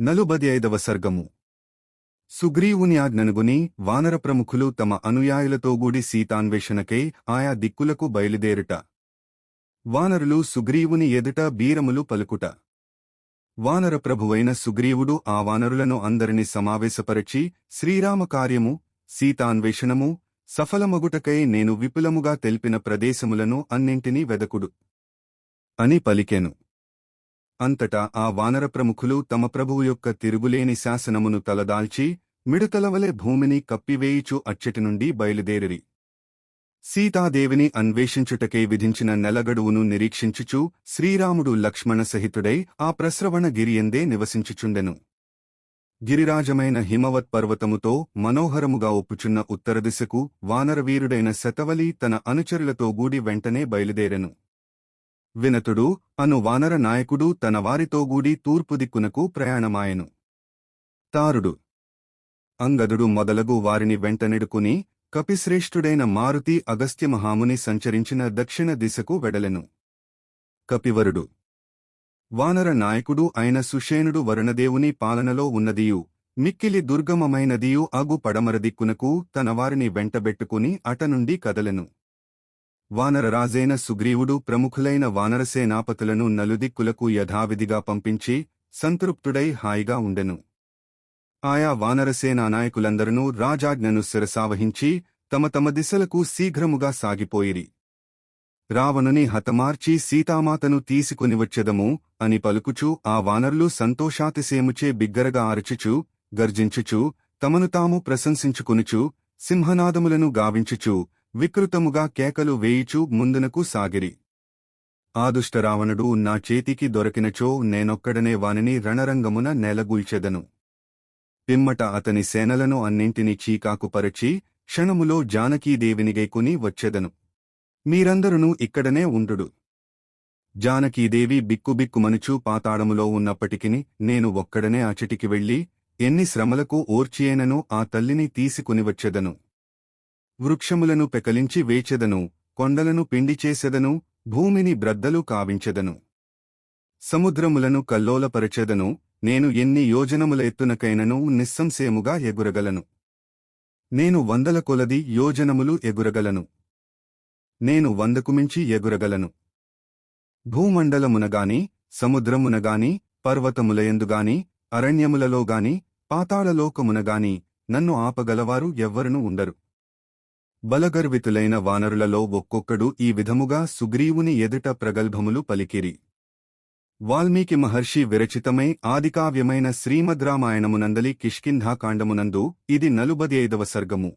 నలుబది ఐదవ సర్గము. సుగ్రీవుని ఆజ్ఞనుగుని వానర ప్రముఖులు తమ అనుయాయులతోగూడి సీతాన్వేషణకై ఆయా దిక్కులకు బయలుదేరుట. వానరులు సుగ్రీవుని ఎదుట బీరములు పలుకుట. వానర ప్రభువైన సుగ్రీవుడు ఆ వానరులను అందరిని సమావేశపరచి శ్రీరామ కార్యము సీతాన్వేషణము సఫలమగుటకై నేను విపులముగా తెలిపిన ప్రదేశములను అన్నింటినీ వెదకుడు. అని పలికెను. అంతటా ఆ వానర ప్రముఖులు తమ ప్రభువు యొక్క తిరుగులేని శాసనమును తలదాల్చి మిడతలవలె భూమిని కప్పివేయుచు అచ్చటి నుండి బయలుదేరిరి. సీతాదేవిని అన్వేషించుటకై విధించిన నెలగడువును నిరీక్షించుచు శ్రీరాముడు లక్ష్మణ సహితుడై ఆ ప్రస్రవణ గిరియందే నివసించుచుండెను. గిరిరాజమైన హిమవత్ పర్వతముతో మనోహరముగా ఒప్పుచున్న ఉత్తరదిశకు వానరవీరుడైన శతవలి తన అనుచరులతో గూడి వెంటనే బయలుదేరెను. వినతుడు అను వానర నాయకుడు తన వారితోగూడి తూర్పుదిక్కునకు తూర్పు దిక్కునకు ప్రయాణమాయెను. తారుడు. అంగదుడు మొదలగు వారిని వెంటనెడుకుని కపిశ్రేష్ఠుడైన మారుతి అగస్త్యమహాముని సంచరించిన దక్షిణ దిశకు వెడలెను. కపివరుడు. వానర నాయకుడు అయిన సుషేనుడు వరుణదేవుని పాలనలో ఉన్నదియు మిక్కిలి దుర్గమమైనదియు అగు పడమర దిక్కునకు తన వారిని వెంటబెట్టుకుని అటనుండి కదలెను. వానరరాజైన సుగ్రీవుడు ప్రముఖులైన వానరసేనాపతులను నలుదిక్కులకు యథావిధిగా పంపించి సంతృప్తుడై హాయిగా ఉండెను. ఆయా వానరసేనా నాయకులందరూ రాజాజ్ఞను శిరసావహించి తమ తమ దిశలకు శీఘ్రముగా సాగిపోయిరి. రావణుని హతమార్చి సీతామాతను తీసుకునివచ్చెదము అని పలుకుచు ఆ వానరులు సంతోషాతిసేముచే బిగ్గరగా ఆరచుచు గర్జించుచు తమను తాము ప్రశంసించుకునుచు సింహనాదములను గావించుచు వికృతముగా కేకలు వేయిచూ ముందునకు సాగిరి. ఆదుష్ట రావణుడు నా చేతికి దొరికినచో నేనొక్కడనే వానిని రణరంగమున నేలగూల్చెదను. పిమ్మట అతని సేనలను అన్నింటినీ చీకాకుపరచి క్షణములో జానకీదేవినిగైకుని వచ్చెదను. మీరందరునూ ఇక్కడనే ఉండుడు. జానకీదేవి బిక్కుబిక్కుమనుచూ పాతాళములో ఉన్నప్పటికిని నేను ఒక్కడనే అచటికి వెళ్ళి ఎన్ని శ్రమలకు ఓర్చియేనను ఆ తల్లిని తీసుకునివచ్చెదను. వృక్షములను పెకలించి వేచెదను కొండలను పిండి చేసెదను భూమిని బ్రద్దలు కావించెదను. సముద్రములను కల్లోలపరచెదను నేను ఎన్ని యోజనముల ఎత్తునకైనను నిస్సంశయముగా ఎగురగలను. నేను వందల కొలది యోజనములు ఎగురగలను. నేను వందకు మించి ఎగురగలను. భూమండలమునగాని సముద్రమునగాని పర్వతములయందుగాని అరణ్యములలోగాని పాతాళలోకమునగాని నన్ను ఆపగలవారు ఎవ్వరునూ ఉండరు. బలగర్వితులైన వానరులలో ఒక్కొక్కడు ఈ విధముగా సుగ్రీవుని ఎదుట ప్రగల్భములు పలికిరి. వాల్మీకి మహర్షి విరచితమై ఆదికావ్యమైన శ్రీమద్రామాయణమునందలి కిష్కింధాకాండమునందు ఇది నలుబది ఐదవ సర్గము.